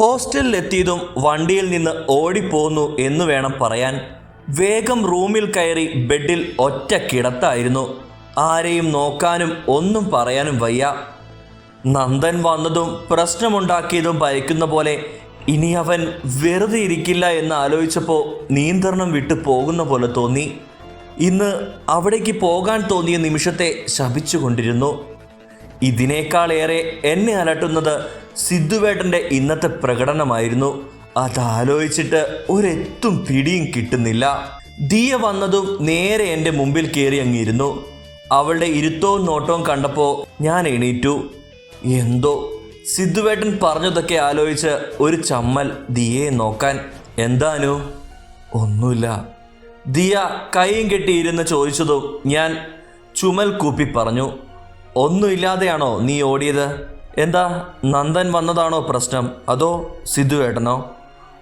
ഹോസ്റ്റലിലെത്തിയതും വണ്ടിയിൽ നിന്ന് ഓടിപ്പോന്നു എന്ന് വേണം പറയാൻ. വേഗം റൂമിൽ കയറി ബെഡിൽ ഒറ്റ കിടത്തായിരുന്നു. ആരെയും നോക്കാനും ഒന്നും പറയാനും വയ്യ. നന്ദൻ വന്നതും പ്രശ്നമുണ്ടാക്കിയതും ഭയക്കുന്ന പോലെ ഇനി അവൻ വെറുതെ ഇരിക്കില്ല എന്ന് ആലോചിച്ചപ്പോൾ നിയന്ത്രണം വിട്ടു പോകുന്ന പോലെ തോന്നി. ഇന്ന് അവിടേക്ക് പോകാൻ തോന്നിയ നിമിഷത്തെ ശപിച്ചുകൊണ്ടിരുന്നു. ഇതിനേക്കാളേറെ എന്നെ അലട്ടുന്നത് സിദ്ധുവേട്ടന്റെ ഇന്നത്തെ പ്രകടനമായിരുന്നു. അതാലോചിച്ചിട്ട് ഒരെത്തും പിടിയും കിട്ടുന്നില്ല. ദിയ വന്നതും നേരെ എന്റെ മുമ്പിൽ കയറി അങ്ങിരുന്നു അവളുടെ ഇരുത്തവും നോട്ടവും കണ്ടപ്പോൾ ഞാൻ എണീറ്റു. എന്തോ? സിദ്ധുവേട്ടൻ പറഞ്ഞതൊക്കെ ആലോചിച്ച് ഒരു ചമ്മൽ ദിയയെ നോക്കാൻ. എന്താനു ഒന്നുമില്ല. ദിയ കൈയും കെട്ടിയിരുന്ന് ചോദിച്ചതും ഞാൻ ചുമൽ കൂപ്പി പറഞ്ഞു. ഒന്നുമില്ലാതെയാണോ നീ ഓടിയത്? എന്താ നന്ദൻ വന്നതാണോ പ്രശ്നം? അതോ സിദ്ധു ഏട്ടനോ?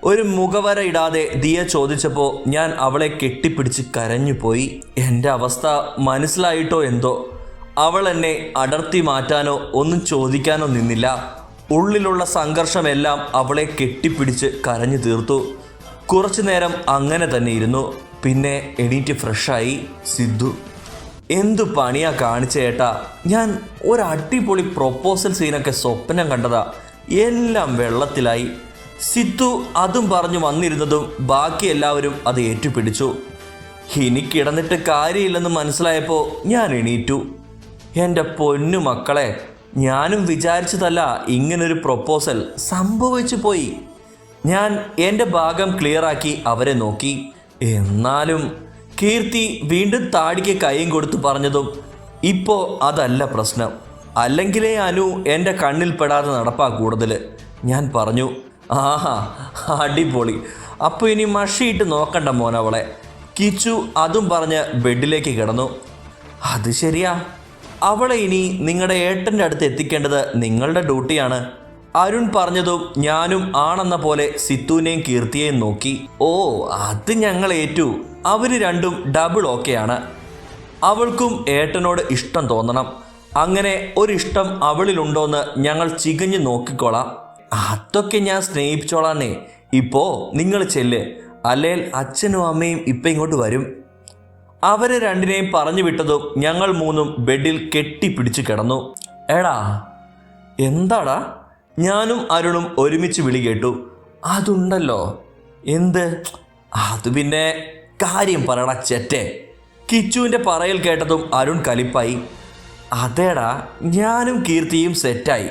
ഒരു മുഖവര ഇടാതെ ദിയ ചോദിച്ചപ്പോൾ ഞാൻ അവളെ കെട്ടിപ്പിടിച്ച് കരഞ്ഞുപോയി. എന്റെ അവസ്ഥ മനസ്സിലായിട്ടോ എന്തോ? അവൾ എന്നെ അടർത്തി മാറ്റാനോ ഒന്നും ചോദിക്കാനോ നിന്നില്ല. ഉള്ളിലുള്ള സംഘർഷമെല്ലാം അവളെ കെട്ടിപ്പിടിച്ച് കരഞ്ഞു തീർത്തു. കുറച്ചു നേരം അങ്ങനെ തന്നെ ഇരുന്നു. പിന്നെ എണീറ്റ് ഫ്രഷായി സിദ്ധു. എന്തു പണിയാ കാണിച്ച ഏട്ടാ? ഞാൻ ഒരു അടിപൊളി പ്രൊപ്പോസൽ സീനൊക്കെ സ്വപ്നം കണ്ടതാ. എല്ലാം വെള്ളത്തിലായി. സിത്തു അതും പറഞ്ഞു വന്നിരുന്നതും ബാക്കി എല്ലാവരും അത് ഏറ്റുപിടിച്ചു. ഇനി കിടന്നിട്ട് കാര്യമില്ലെന്ന് മനസ്സിലായപ്പോൾ ഞാൻ എണീറ്റു. എന്റെ പൊന്നു മക്കളെ ഞാനും വിചാരിച്ചതല്ല ഇങ്ങനൊരു പ്രൊപ്പോസൽ സംഭവിച്ചു പോയി. ഞാൻ എന്റെ ഭാഗം ക്ലിയറാക്കി അവരെ നോക്കി. എന്നാലും കീർത്തി വീണ്ടും താടിക്ക് കൈയും കൊടുത്തു പറഞ്ഞതും ഇപ്പോൾ അതല്ല പ്രശ്നം. അല്ലെങ്കിലേ അനു എന്റെ കണ്ണിൽ പെടാതെ നടപ്പാ കൂടുതൽ ഞാൻ പറഞ്ഞു ആഹാ അടിപൊളി. അപ്പോൾ ഇനി മഷിയിട്ട് നോക്കണ്ട മോനവളെ. കിച്ചു അതും പറഞ്ഞ് ബെഡിലേക്ക് കിടന്നു. അത് ശരിയാ. അവളെ ഇനി നിങ്ങളുടെ ഏട്ടന്റെ അടുത്ത് എത്തിക്കേണ്ടത് നിങ്ങളുടെ ഡ്യൂട്ടിയാണ്. അരുൺ പറഞ്ഞതും ഞാനും ആണെന്ന പോലെ സിത്തുവിനെയും കീർത്തിയെയും നോക്കി. ഓ അത് ഞങ്ങൾ ഏറ്റു. അവർ രണ്ടും ഡബിൾ ഓക്കെയാണ് അവൾക്കും ഏട്ടനോട് ഇഷ്ടം തോന്നണം. അങ്ങനെ ഒരിഷ്ടം അവളിലുണ്ടോന്ന് ഞങ്ങൾ ചികഞ്ഞു നോക്കിക്കോളാം. അതൊക്കെ ഞാൻ സ്നേഹിപ്പിച്ചോളാന്നേ. ഇപ്പോൾ നിങ്ങൾ ചെല്ല്. അല്ലേൽ അച്ഛനും അമ്മയും ഇപ്പം ഇങ്ങോട്ട് വരും. അവരെ രണ്ടിനെയും പറഞ്ഞു വിട്ടതും ഞങ്ങൾ മൂന്നും ബെഡിൽ കെട്ടിപ്പിടിച്ച് കിടന്നു. എടാ എന്താടാ? ഞാനും അരുണും ഒരുമിച്ച് വിളി കേട്ടു. അതുണ്ടല്ലോ. എന്ത്? അത് പിന്നെ കാര്യം പറയടാ ചെറ്റേ കിച്ചുവിന്റെ പറയിൽ കേട്ടതും അരുൺ കലിപ്പായി. അതേടാ ഞാനും കീർത്തിയും സെറ്റായി.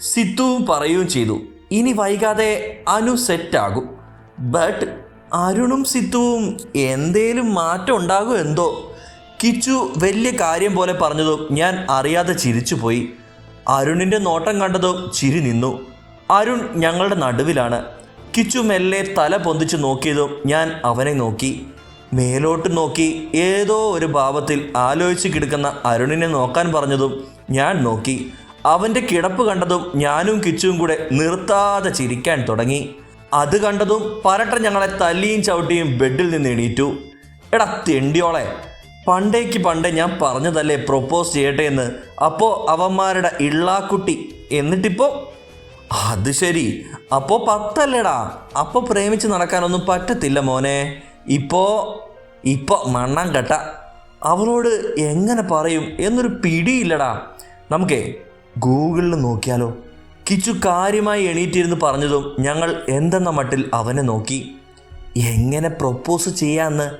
സിത്തുവും പറയുകയും ചെയ്തു. ഇനി വൈകാതെ അനു സെറ്റാകും. ബട്ട് അരുണും സിത്തുവും എന്തേലും മാറ്റം ഉണ്ടാകും എന്തോ. കിച്ചു വലിയ കാര്യം പോലെ പറഞ്ഞതും ഞാൻ അറിയാതെ ചിരിച്ചുപോയി. അരുണിന്റെ നോട്ടം കണ്ടതും ചിരി നിന്നു. അരുൺ ഞങ്ങളുടെ നടുവിലാണ്. കിച്ചു മെല്ലെ തല പൊന്തിച്ച് നോക്കിയതും ഞാൻ അവനെ നോക്കി. മേലോട്ട് നോക്കി ഏതോ ഒരു ഭാവത്തിൽ ആലോചിച്ച് കിടക്കുന്ന അരുണിനെ നോക്കാൻ പറഞ്ഞതും ഞാൻ നോക്കി. അവന്റെ കിടപ്പ് കണ്ടതും ഞാനും കിച്ചും കൂടെ നിർത്താതെ ചിരിക്കാൻ തുടങ്ങി. അത് കണ്ടതും പരട്ട ഞങ്ങളെ തല്ലിയും ചവിട്ടിയും ബെഡിൽ നിന്ന് എണീറ്റു. എടാ തെണ്ടിയോളെ പണ്ടേക്ക് പണ്ടേ ഞാൻ പറഞ്ഞതല്ലേ പ്രൊപ്പോസ് ചെയ്യട്ടെ എന്ന്? അപ്പോൾ അവന്മാരുടെ ഇള്ളാക്കുട്ടി എന്നിട്ടിപ്പോൾ അത് ശരി. അപ്പോൾ പത്തല്ലേടാ. അപ്പോൾ പ്രേമിച്ച് നടക്കാനൊന്നും പറ്റത്തില്ല മോനെ. ഇപ്പോൾ ഇപ്പോൾ മണ്ണാൻ കെട്ട. അവളോട് എങ്ങനെ പറയും എന്നൊരു പിടിയില്ലടാ. നമുക്കേ ഗൂഗിളിൽ നോക്കിയാലോ. കിച്ചു കാര്യമായി എണീറ്റിരുന്ന് പറഞ്ഞതും ഞങ്ങൾ എന്തെന്ന മട്ടിൽ അവനെ നോക്കി. എങ്ങനെ പ്രൊപ്പോസ് ചെയ്യാന്ന്?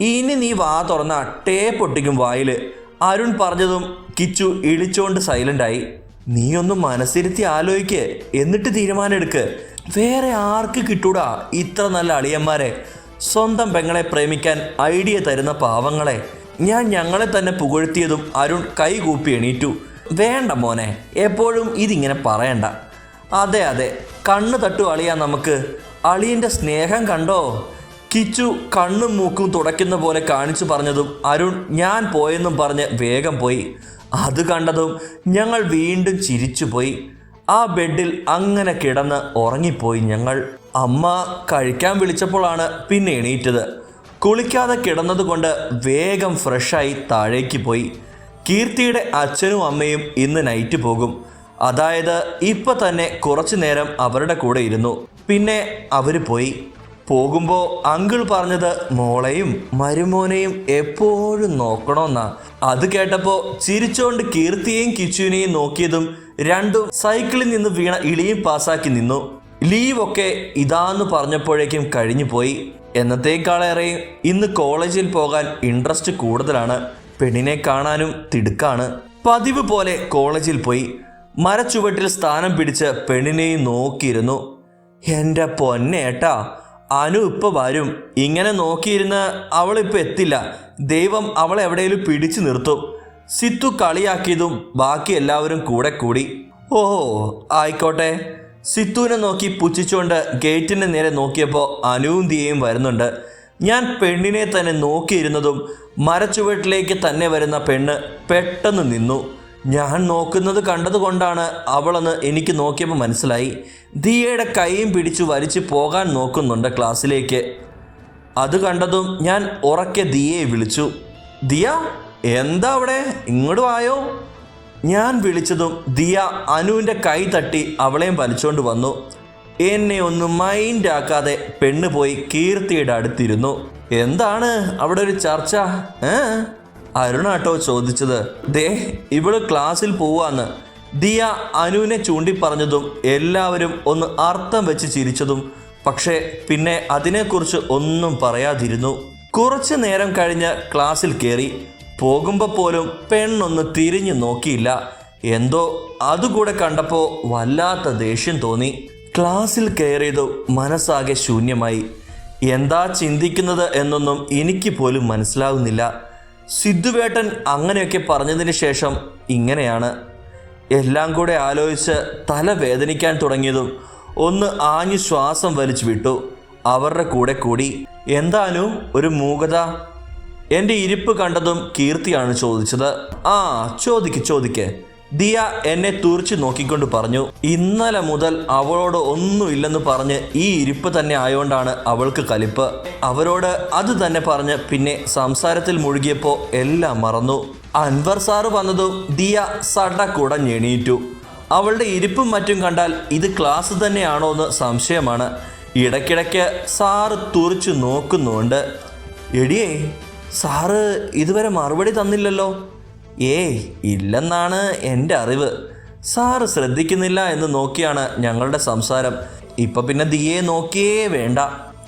ഇനി നീ വാ തുറന്ന ടേപ്പ് ഒട്ടിക്കും വായിൽ അരുൺ പറഞ്ഞതും കിച്ചു ഇളിച്ചോണ്ട് സൈലന്റായി നീ ഒന്ന് മനസ്സിരുത്തി ആലോചിക്ക് എന്നിട്ട് തീരുമാനം എടുക്ക് വേറെ ആർക്ക് കിട്ടൂടാ ഇത്ര നല്ല അളിയന്മാരെ. സ്വന്തം പെങ്ങളെ പ്രേമിക്കാൻ ഐഡിയ തരുന്ന പാവങ്ങളെ. ഞാൻ ഞങ്ങളെ തന്നെ പുകഴ്ത്തിയതും അരുൺ കൈകൂപ്പി എണീറ്റു. വേണ്ട മോനെ എപ്പോഴും ഇതിങ്ങനെ പറയണ്ട. അതെ അതെ കണ്ണ് തട്ടു അളിയാ നമുക്ക്. അളിയന്റെ സ്നേഹം കണ്ടോ? കിച്ചു കണ്ണും മൂക്കും തുടയ്ക്കുന്ന പോലെ കാണിച്ചു പറഞ്ഞതും അരുൺ ഞാൻ പോയെന്നും പറഞ്ഞ് വേഗം പോയി. അത് കണ്ടതും ഞങ്ങൾ വീണ്ടും ചിരിച്ചുപോയി. ആ ബെഡിൽ അങ്ങനെ കിടന്ന് ഉറങ്ങിപ്പോയി ഞങ്ങൾ. അമ്മ കഴിക്കാൻ വിളിച്ചപ്പോഴാണ് പിന്നെ എണീറ്റത്. കുളിക്കാതെ കിടന്നതുകൊണ്ട് വേഗം ഫ്രഷായി താഴേക്ക് പോയി. കീർത്തിയുടെ അച്ഛനും അമ്മയും ഇന്ന് നൈറ്റ് പോകും. അതായത് ഇപ്പം തന്നെ കുറച്ചു നേരം അവരുടെ കൂടെ ഇരുന്നു. പിന്നെ അവർ പോയി. പോകുമ്പോൾ അങ്കിൾ പറഞ്ഞത് മോളെയും മരുമോനെയും എപ്പോഴും നോക്കണമെന്നാ അത് കേട്ടപ്പോൾ ചിരിച്ചുകൊണ്ട് കീർത്തിയെയും കിച്ചുവിനെയും നോക്കിയതും രണ്ടും സൈക്കിളിൽ നിന്ന് വീണ ഇളിയും പാസാക്കി നിന്നു. ലീവൊക്കെ ഇതാന്ന് പറഞ്ഞപ്പോഴേക്കും കഴിഞ്ഞു പോയി എന്നത്തേക്കാളേറെ ഇന്ന് കോളേജിൽ പോകാൻ ഇൻട്രസ്റ്റ് കൂടുതലാണ്. പെണ്ണിനെ കാണാനും തിടുക്കാണ്. പതിവ് പോലെ കോളേജിൽ പോയി മരച്ചുവട്ടിൽ സ്ഥാനം പിടിച്ച് പെണ്ണിനെയും നോക്കിയിരുന്നു. എന്റെ പൊന്നേട്ടാ അനു ഇപ്പൊ വരും. ഇങ്ങനെ നോക്കിയിരുന്ന് അവളിപ്പോ എത്തില്ല. ദൈവം അവളെ എവിടെയെങ്കിലും പിടിച്ചു നിർത്തും. സിത്തു കളിയാക്കിയതും ബാക്കി എല്ലാവരും കൂടെ കൂടി. ഓഹോ ആയിക്കോട്ടെ. സിത്തുവിനെ നോക്കി പുച്ഛിച്ചുകൊണ്ട് ഗേറ്റിന് നേരെ നോക്കിയപ്പോൾ അനുവും ദിയയും വരുന്നുണ്ട്. ഞാൻ പെണ്ണിനെ തന്നെ നോക്കിയിരുന്നതും മരച്ചുവട്ടിലേക്ക് തന്നെ വരുന്ന പെണ്ണ് പെട്ടെന്ന് നിന്നു. ഞാൻ നോക്കുന്നത് കണ്ടതുകൊണ്ടാണ് അവളെന്ന് എനിക്ക് നോക്കിയപ്പോൾ മനസ്സിലായി. ദിയയുടെ കൈയും പിടിച്ചു വലിച്ചു പോകാൻ നോക്കുന്നുണ്ട് ക്ലാസ്സിലേക്ക്. അത് കണ്ടതും ഞാൻ ഉറക്കെ ദിയയെ വിളിച്ചു. ദിയ എന്താ അവിടെ? ഇങ്ങോട്ട് വായോ? ഞാൻ വിളിച്ചതും ദിയ അനുവിന്റെ കൈ തട്ടി അവളെയും വലിച്ചുകൊണ്ട് വന്നു. എന്നെ ഒന്നും മൈൻഡ് ആക്കാതെ പെണ്ണ് പോയി കീർത്തിയുടെ അടുത്തിരുന്നു. എന്താണ് അവിടെ ഒരു ചർച്ച? ഏ? അരുണാട്ടോ ചോദിച്ചത്. ദേ ഇവൾ ക്ലാസ്സിൽ പോവാന്ന്. ദിയ അനുവിനെ ചൂണ്ടി പറഞ്ഞതും എല്ലാവരും ഒന്ന് അർത്ഥം വെച്ച് ചിരിച്ചതും പക്ഷേ പിന്നെ അതിനെക്കുറിച്ച് ഒന്നും പറയാതിരുന്നു. കുറച്ചു നേരം കഴിഞ്ഞ് ക്ലാസ്സിൽ കയറി പോകുമ്പോൾ പോലും പെണ്ണൊന്ന് തിരിഞ്ഞു നോക്കിയില്ല. എന്തോ അതുകൂടെ കണ്ടപ്പോൾ വല്ലാത്ത ദേഷ്യം തോന്നി. ക്ലാസ്സിൽ കയറിയതു മനസ്സാകെ ശൂന്യമായി. എന്താ ചിന്തിക്കുന്നത് എന്നൊന്നും എനിക്ക് പോലും മനസ്സിലാകുന്നില്ല സിദ്ധുവേട്ടൻ അങ്ങനെയൊക്കെ പറഞ്ഞതിന് ശേഷം ഇങ്ങനെയാണ്. എല്ലാം കൂടെ ആലോചിച്ച് തല വേദനിക്കാൻ തുടങ്ങിയതും ഒന്ന് ആഞ്ഞു ശ്വാസം വലിച്ചു വിട്ടു. അവരുടെ കൂടെ കൂടി. എന്താലും ഒരു മൂകത? എന്റെ ഇരിപ്പ് കണ്ടതും കീർത്തിയാണ് ചോദിച്ചത്. ആ ചോദിക്ക് ചോദിക്ക്. ദിയ എന്നെ തുറിച്ചു നോക്കിക്കൊണ്ട് പറഞ്ഞു ഇന്നലെ മുതൽ അവളോട് ഒന്നുമില്ലെന്ന് പറഞ്ഞ് ഈ ഇരിപ്പ് തന്നെ ആയോണ്ടാണ് അവൾക്ക് കലിപ്പ്. അവരോട് അത് തന്നെ പറഞ്ഞ് പിന്നെ സംസാരത്തിൽ മുഴുകിയപ്പോൾ എല്ലാം മറന്നു. അൻവർ സാറ് വന്നതും ദിയ സടക്കുടഞ്ഞെണീറ്റു അവളുടെ ഇരിപ്പും മറ്റും കണ്ടാൽ ഇത് ക്ലാസ് തന്നെയാണോ എന്ന് സംശയമാണ്. ഇടയ്ക്കിടയ്ക്ക് സാറ് തുറിച്ചു നോക്കുന്നുണ്ട്. എടിയേ സാറ് ഇതുവരെ മറുപടി തന്നില്ലല്ലോ. ഏയ് ഇല്ലെന്നാണ് എന്റെ അറിവ്. സാറ് ശ്രദ്ധിക്കുന്നില്ല എന്ന് നോക്കിയാണ് ഞങ്ങളുടെ സംസാരം. ഇപ്പൊ പിന്നെ ദിയെ നോക്കിയേ വേണ്ട.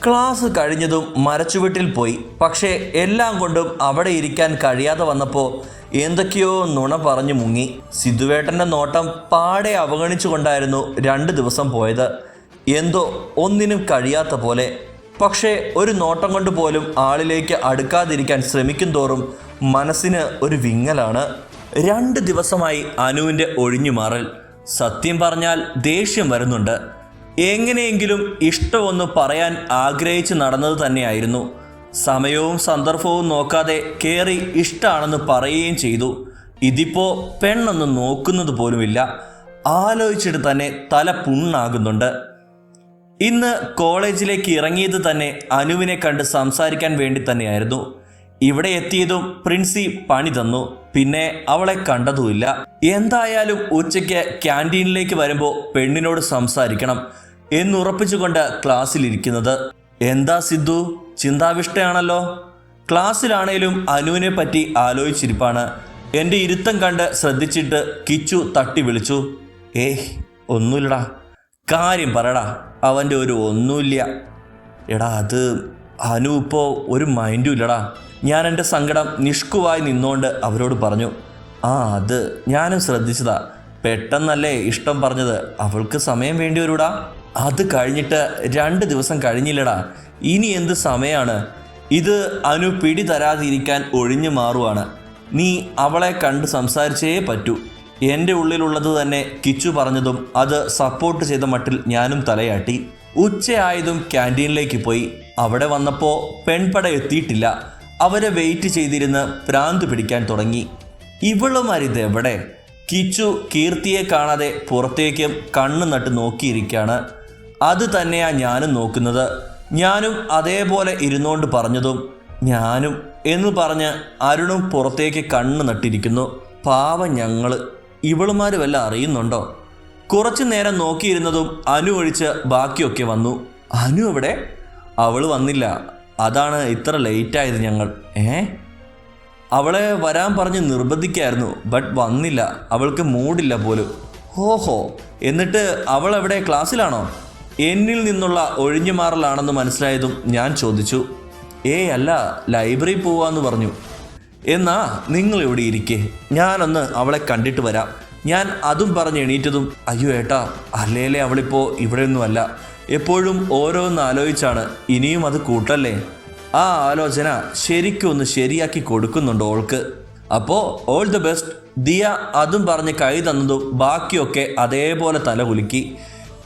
ക്ലാസ് കഴിഞ്ഞതും മരച്ചുവെട്ടിൽ പോയി. പക്ഷേ എല്ലാം കൊണ്ടും അവിടെ ഇരിക്കാൻ കഴിയാതെ വന്നപ്പോൾ എന്തൊക്കെയോ നുണ പറഞ്ഞു മുങ്ങി. സിദ്ധുവേട്ടന്റെ നോട്ടം പാടെ അവഗണിച്ചുകൊണ്ടായിരുന്നു രണ്ട് ദിവസം പോയത്. എന്തോ ഒന്നിനും കഴിയാത്ത പോലെ പക്ഷേ ഒരു നോട്ടം കൊണ്ട് പോലും ആളിലേക്ക് അടുക്കാതിരിക്കാൻ ശ്രമിക്കും തോറും മനസ്സിന് ഒരു വിങ്ങലാണ്. രണ്ട് ദിവസമായി അനുവിന്റെ ഒഴിഞ്ഞുമാറൽ. സത്യം പറഞ്ഞാൽ ദേഷ്യം വരുന്നുണ്ട്. എങ്ങനെയെങ്കിലും ഇഷ്ടമൊന്ന് പറയാൻ ആഗ്രഹിച്ച് നടന്നത് തന്നെയായിരുന്നു. സമയവും സന്ദർഭവും നോക്കാതെ കയറി ഇഷ്ടമാണെന്ന് പറയുകയും ചെയ്തു. ഇതിപ്പോൾ പെണ്ണൊന്ന് നോക്കുന്നത് പോലുമില്ല. ആലോചിച്ചിട്ട് തന്നെ തല പുണ്ണാകുന്നുണ്ട്. ഇന്ന് കോളേജിലേക്ക് ഇറങ്ങിയത് തന്നെ അനുവിനെ കണ്ട് സംസാരിക്കാൻ വേണ്ടി തന്നെയായിരുന്നു. ഇവിടെ എത്തിയതും പ്രിൻസി പണി തന്നു. പിന്നെ അവളെ കണ്ടതുമില്ല. എന്തായാലും ഉച്ചയ്ക്ക് ക്യാന്റീനിലേക്ക് വരുമ്പോൾ പെണ്ണിനോട് സംസാരിക്കണം എന്നുറപ്പിച്ചുകൊണ്ട് ക്ലാസ്സിലിരിക്കുന്നത്. എന്താ സിദ്ധു? ചിന്താവിഷ്ടയാണല്ലോ? ക്ലാസ്സിലാണേലും അനുവിനെ പറ്റി ആലോചിച്ചിരിപ്പാണ്. എന്റെ ഇരുത്തം കണ്ട് ശ്രദ്ധിച്ചിട്ട് കിച്ചു തട്ടി വിളിച്ചു. ഏയ് ഒന്നുമില്ലടാ. കാര്യം പറടാ. അവന്റെ ഒരു ഒന്നുമില്ല. എടാ അത് അനു ഇപ്പോൾ ഒരു മൈൻഡും ഇല്ലടാ. ഞാൻ എന്റെ സങ്കടം നിഷ്കുവായി നിന്നുകൊണ്ട് അവരോട് പറഞ്ഞു ആ അത് ഞാനും ശ്രദ്ധിച്ചതാ. പെട്ടെന്നല്ലേ ഇഷ്ടം പറഞ്ഞത്. അവൾക്ക് സമയം വേണ്ടി വരൂടാ. അത് കഴിഞ്ഞിട്ട് രണ്ട് ദിവസം കഴിഞ്ഞില്ലടാ. ഇനി എന്ത് സമയമാണ് ഇത് അനു പിടി തരാതിരിക്കാൻ ഒഴിഞ്ഞു മാറുവാണ്. നീ അവളെ കണ്ട് സംസാരിച്ചേ പറ്റൂ. എന്റെ ഉള്ളിലുള്ളത് തന്നെ കിച്ചു പറഞ്ഞതും അത് സപ്പോർട്ട് ചെയ്ത മട്ടിൽ ഞാനും തലയാട്ടി. ഉച്ചയായതും ക്യാന്റീനിലേക്ക് പോയി. അവിടെ വന്നപ്പോൾ പെൺപട എത്തിയിട്ടില്ല. അവരെ വെയിറ്റ് ചെയ്തിരുന്ന് പ്രാന്ത് പിടിക്കാൻ തുടങ്ങി. ഇവളുമാരിത് എവിടെ? കിച്ചു കീർത്തിയെ കാണാതെ പുറത്തേക്കും കണ്ണു നട്ട് നോക്കിയിരിക്കുകയാണ് അത് തന്നെയാ ഞാനും നോക്കുന്നത്. ഞാനും അതേപോലെ ഇരുന്നുകൊണ്ട് പറഞ്ഞതും ഞാനും എന്ന് പറഞ്ഞ് അരുണും പുറത്തേക്ക് കണ്ണു നട്ടിരിക്കുന്നു. പാവം ഞങ്ങൾ. ഇവളുമാര് വല്ല അറിയുന്നുണ്ടോ? കുറച്ചു നേരം നോക്കിയിരുന്നതും അനു ഒഴിച്ച് ബാക്കിയൊക്കെ വന്നു. അനു എവിടെ? അവൾ വന്നില്ല. അതാണ് ഇത്ര ലേറ്റായത് ഞങ്ങൾ. ഏ? അവളെ വരാൻ പറഞ്ഞ് നിർബന്ധിക്കായിരുന്നു ബട്ട് വന്നില്ല. അവൾക്ക് മൂടില്ല പോലും. ഓഹോ. എന്നിട്ട് അവൾ എവിടെ ക്ലാസ്സിലാണോ? എന്നിൽ നിന്നുള്ള ഒഴിഞ്ഞുമാറലാണെന്ന് മനസ്സിലായതും ഞാൻ ചോദിച്ചു. ഏ അല്ല ലൈബ്രറി പോവാന്ന് പറഞ്ഞു. എന്നാ നിങ്ങൾ ഇവിടെ ഇരിക്കേ. ഞാനൊന്ന് അവളെ കണ്ടിട്ട് വരാം. ഞാൻ അതും പറഞ്ഞ് എണീറ്റതും അയ്യോ ഏട്ടാ അല്ലേലേ അവളിപ്പോ ഇവിടെയൊന്നുമല്ല. എപ്പോഴും ഓരോന്ന് ആലോചിച്ചാണ് ഇനിയും അത് കൂട്ടല്ലേ? ആ ആലോചന ശരിക്കും ഒന്ന് ശരിയാക്കി കൊടുക്കുന്നുണ്ട് ഓൾക്ക്. അപ്പോൾ ഓൾ ദി ബെസ്റ്റ് ദിയ അതും പറഞ്ഞ് കൈ തന്നതും ബാക്കിയൊക്കെ അതേപോലെ തല കുലുക്കി.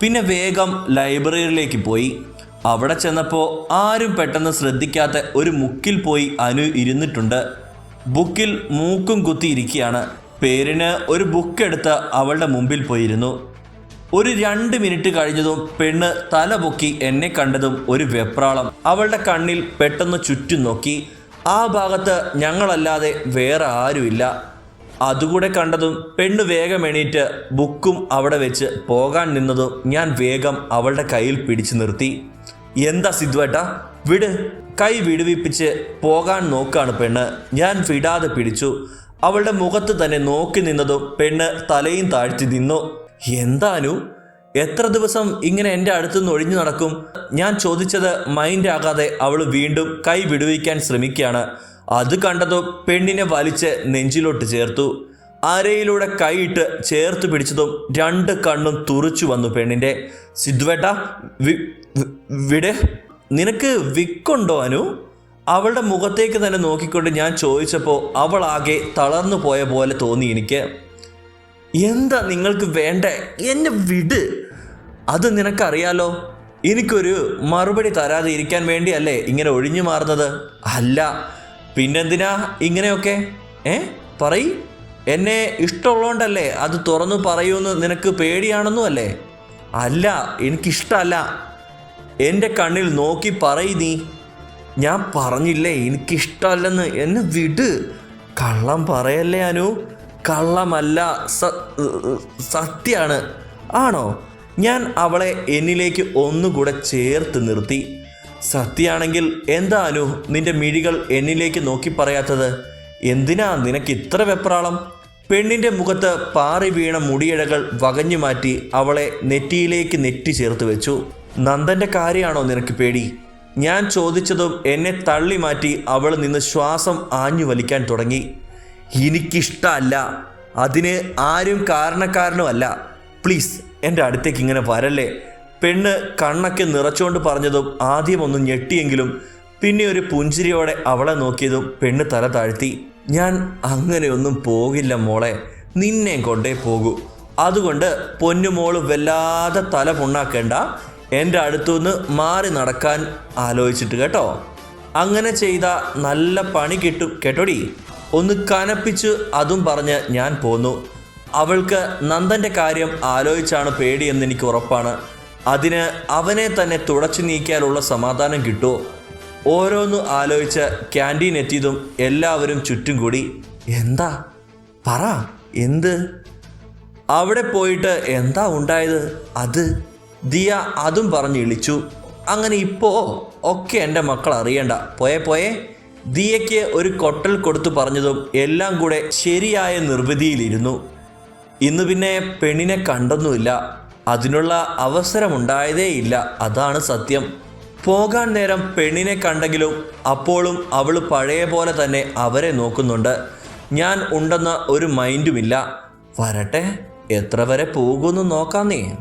പിന്നെ വേഗം ലൈബ്രറിയിലേക്ക് പോയി. അവിടെ ചെന്നപ്പോൾ ആരും പെട്ടെന്ന് ശ്രദ്ധിക്കാത്ത ഒരു മുക്കിൽ പോയി അനു ഇരുന്നിട്ടുണ്ട്. ബുക്കിൽ മൂക്കും കുത്തിയിരിക്കുകയാണ്. പേരിന് ഒരു ബുക്ക് എടുത്ത് അവളുടെ മുമ്പിൽ പോയിരുന്നു. ഒരു രണ്ട് മിനിറ്റ് കഴിഞ്ഞതും പെണ്ണ് തല പൊക്കി എന്നെ കണ്ടതും ഒരു വെപ്രാളം. അവളുടെ കണ്ണിൽ പെട്ടെന്ന് ചുറ്റും നോക്കി. ആ ഭാഗത്ത് ഞങ്ങളല്ലാതെ വേറെ ആരുമില്ല. അതുകൂടെ കണ്ടതും പെണ്ണ് വേഗം എണീറ്റ് ബുക്കും അവിടെ വെച്ച് പോകാൻ നിന്നതും ഞാൻ വേഗം അവളുടെ കയ്യിൽ പിടിച്ചു നിർത്തി. എന്താ സിദ്ധുവേട്ടാ വിട്. കൈ വിടുവിപ്പിച്ച് പോകാൻ നോക്കാണ് പെണ്ണ്. ഞാൻ വിടാതെ പിടിച്ചു. അവളുടെ മുഖത്ത് തന്നെ നോക്കി നിന്നതും പെണ്ണ് തലയും താഴ്ത്തി നിന്നു. എന്താനു എത്ര ദിവസം ഇങ്ങനെ എന്റെ അടുത്തുനിന്ന് ഒഴിഞ്ഞു നടക്കും? ഞാൻ ചോദിച്ചത് മൈൻഡ് ആകാതെ അവൾ വീണ്ടും കൈ വിടുവിക്കാൻ ശ്രമിക്കുകയാണ്. അത് കണ്ടതും പെണ്ണിനെ വലിച്ച് നെഞ്ചിലോട്ട് ചേർത്തു. അരയിലൂടെ കൈയിട്ട് ചേർത്ത് പിടിച്ചതും രണ്ട് കണ്ണും തുറച്ചു വന്നു പെണ്ണിന്റെ. സിദ്ധുവേട്ട വിടെ. നിനക്ക് വിക്കുണ്ടോ അനു? അവളുടെ മുഖത്തേക്ക് തന്നെ നോക്കിക്കൊണ്ട് ഞാൻ ചോദിച്ചപ്പോൾ അവൾ ആകെ തളർന്നു പോയ പോലെ തോന്നി എനിക്ക്. എന്താ നിങ്ങൾക്ക് വേണ്ട? എന്നെ വിട്. അത് നിനക്കറിയാലോ? എനിക്കൊരു മറുപടി തരാതെ ഇരിക്കാൻ വേണ്ടിയല്ലേ ഇങ്ങനെ ഒഴിഞ്ഞു മാറുന്നത്? അല്ല പിന്നെന്തിനാ ഇങ്ങനെയൊക്കെ? ഏ? പറയ്. എന്നെ ഇഷ്ടമുള്ളതുകൊണ്ടല്ലേ അത് തുറന്നു പറയൂന്ന് നിനക്ക് പേടിയാണെന്നും അല്ലേ അല്ല എനിക്കിഷ്ടമല്ല എന്റെ കണ്ണിൽ നോക്കി പറയ് നീ. ഞാൻ പറഞ്ഞില്ലേ എനിക്കിഷ്ടമല്ലെന്ന്? എന്നെ വിട്. കള്ളം പറയല്ലേ അനു? കള്ളമല്ല സ സത്യാണ്. ആണോ? ഞാൻ അവളെ എന്നിലേക്ക് ഒന്നുകൂടെ ചേർത്ത് നിർത്തി. സത്യാണെങ്കിൽ എന്താ അനു നിന്റെ മിഴികൾ എന്നിലേക്ക് നോക്കി പറയാത്തത്? എന്തിനാ നിനക്ക് ഇത്ര വെപ്രാളം? പെണ്ണിന്റെ മുഖത്ത് പാറി വീണ മുടിയിഴകൾ വകഞ്ഞു മാറ്റി അവളെ നെറ്റിയിലേക്ക് നെറ്റി ചേർത്ത് വെച്ചു. നന്ദന്റെ കാര്യമാണോ നിനക്ക് പേടി? ഞാൻ ചോദിച്ചതും എന്നെ തള്ളി മാറ്റി അവൾ നിന്ന് ശ്വാസം ആഞ്ഞു വലിക്കാൻ തുടങ്ങി. എനിക്കിഷ്ടമല്ല അതിന് ആരും കാരണക്കാരനുമല്ല. പ്ലീസ് എന്റെ അടുത്തേക്ക് ഇങ്ങനെ വരല്ലേ? പെണ്ണ് കണ്ണൊക്കെ നിറച്ചുകൊണ്ട് പറഞ്ഞതും ആദ്യമൊന്നും ഞെട്ടിയെങ്കിലും പിന്നെ ഒരു പുഞ്ചിരിയോടെ അവളെ നോക്കിയതും പെണ്ണ് തല താഴ്ത്തി. ഞാൻ അങ്ങനെയൊന്നും പോകില്ല മോളെ. നിന്നെ കൊണ്ടേ പോകൂ. അതുകൊണ്ട് പൊന്നുമോൾ വല്ലാതെ തല പുണ്ണാക്കേണ്ട. എന്റെ അടുത്തുനിന്ന് മാറി നടക്കാൻ ആലോചിച്ചിട്ട് കേട്ടോ. അങ്ങനെ ചെയ്ത നല്ല പണി കിട്ടും കേട്ടോടി. ഒന്ന് കനപ്പിച്ച് അതും പറഞ്ഞ് ഞാൻ പോന്നു. അവൾക്ക് നന്ദന്റെ കാര്യം ആലോചിച്ചാണ് പേടിയെന്ന് എനിക്ക് ഉറപ്പാണ്. അതിന് അവനെ തന്നെ തുടച്ചു നീക്കിയാലുള്ള സമാധാനം കിട്ടുമോ ഓരോന്ന് ആലോചിച്ച് ക്യാന്റീൻ എത്തിയതും എല്ലാവരും ചുറ്റും കൂടി എന്താ? പറ എന്ത്? അവിടെ പോയിട്ട് എന്താ ഉണ്ടായത്? അത്? ദിയ അതും പറഞ്ഞ് ഇളിച്ചു അങ്ങനെ ഇപ്പോൾ ഒക്കെ എന്റെ മക്കൾ അറിയണ്ട. പോയെ പോയെ. ദിയയ്ക്ക് ഒരു കൊട്ടൽ കൊടുത്തു പറഞ്ഞതും എല്ലാം കൂടെ ശരിയായ നിർവൃതിയിലിരുന്നു. ഇന്ന് പിന്നെ പെണ്ണിനെ കണ്ടൊന്നുമില്ല. അതിനുള്ള അവസരമുണ്ടായതേയില്ല അതാണ് സത്യം. പോകാൻ നേരം പെണ്ണിനെ കണ്ടെങ്കിലും അപ്പോഴും അവൾ പഴയ പോലെ തന്നെ അവരെ നോക്കുന്നുണ്ട്. ഞാൻ ഉണ്ടെന്ന ഒരു മൈൻഡുമില്ല. വരട്ടെ എത്ര വരെ പോകുമെന്ന് നോക്കാന്നേ